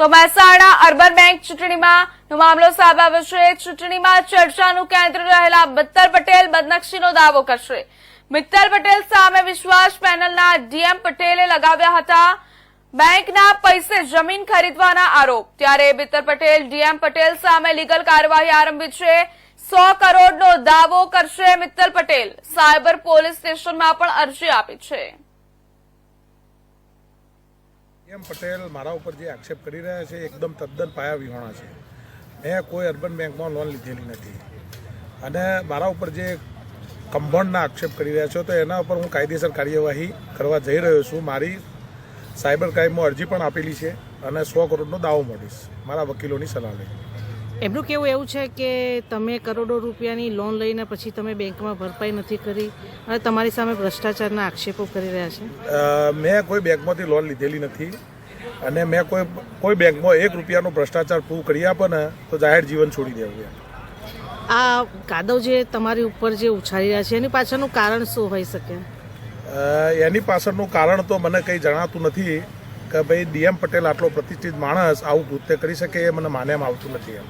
તો Mehsana urban bank ચૂંટણીમાં મામલો સામે આવ્યો છે. ચૂંટણીમાં ચર્ચાનું કેન્દ્ર રહેલા મિત્તલ પટેલ બદનક્ષીનો દાવો કરશે. મિત્તલ પટેલ સામે વિશ્વાસ પેનલના ડીએમ પટેલે લગાવ્યા હતા. બેંકના પૈસે જમીન ખરીદવાના આરોપ. ત્યારે મિત્તર પટેલ, ડીએમ પટેલ સામે લીગલ કાર્યવાહી આરંભી છે. સો કરોડનો દાવો કરશે મિત્તલ પટેલ. સાયબર પોલીસ સ્ટેશનમાં પણ અરજી આપી છે. એમ પટેલ મારા ઉપર જે આક્ષેપ કરી રહ્યા છે એકદમ તદ્દન પાયા વિહોણા છે. મેં કોઈ અર્બન બેંકમાં લોન લીધેલી નથી. અને મારા ઉપર જે કંભણના આક્ષેપ કરી રહ્યા છો, તો એના ઉપર હું કાયદેસર કાર્યવાહી કરવા જઈ રહ્યો છું. મારી સાયબર ક્રાઇમમાં અરજી પણ આપેલી છે અને સો કરોડનો દાવો મોડીશ મારા વકીલોની સલાહ લઈ. એમનું કેવું એવું છે કે તમે કરોડો રૂપિયાની લોન લઈને પછી તમે બેંકમાં ભરપાઈ નથી કરી અને તમારી સામે ભ્રષ્ટાચારના આક્ષેપો કરી રહ્યા છે? મેં કોઈ બેંકમાંથી લોન લીધેલી નથી અને મેં કોઈ કોઈ બેંકમાં એક રૂપિયાનો ભ્રષ્ટાચાર પૂર કરી આપે ને તો જાહેર જીવન છોડી દેવું આ કાદવ જે તમારી ઉપર જે ઉછાળી રહ્યા છે એની પાછળનું કારણ શું હોઈ શકે? એની પાછળનું કારણ તો મને કંઈ જણાતું નથી કે ભાઈ ડીએમ પટેલ આટલો પ્રતિષ્ઠિત માણસ આવું કૃત્ય કરી શકે એ મને માન્યામાં આવતું નથી એમ.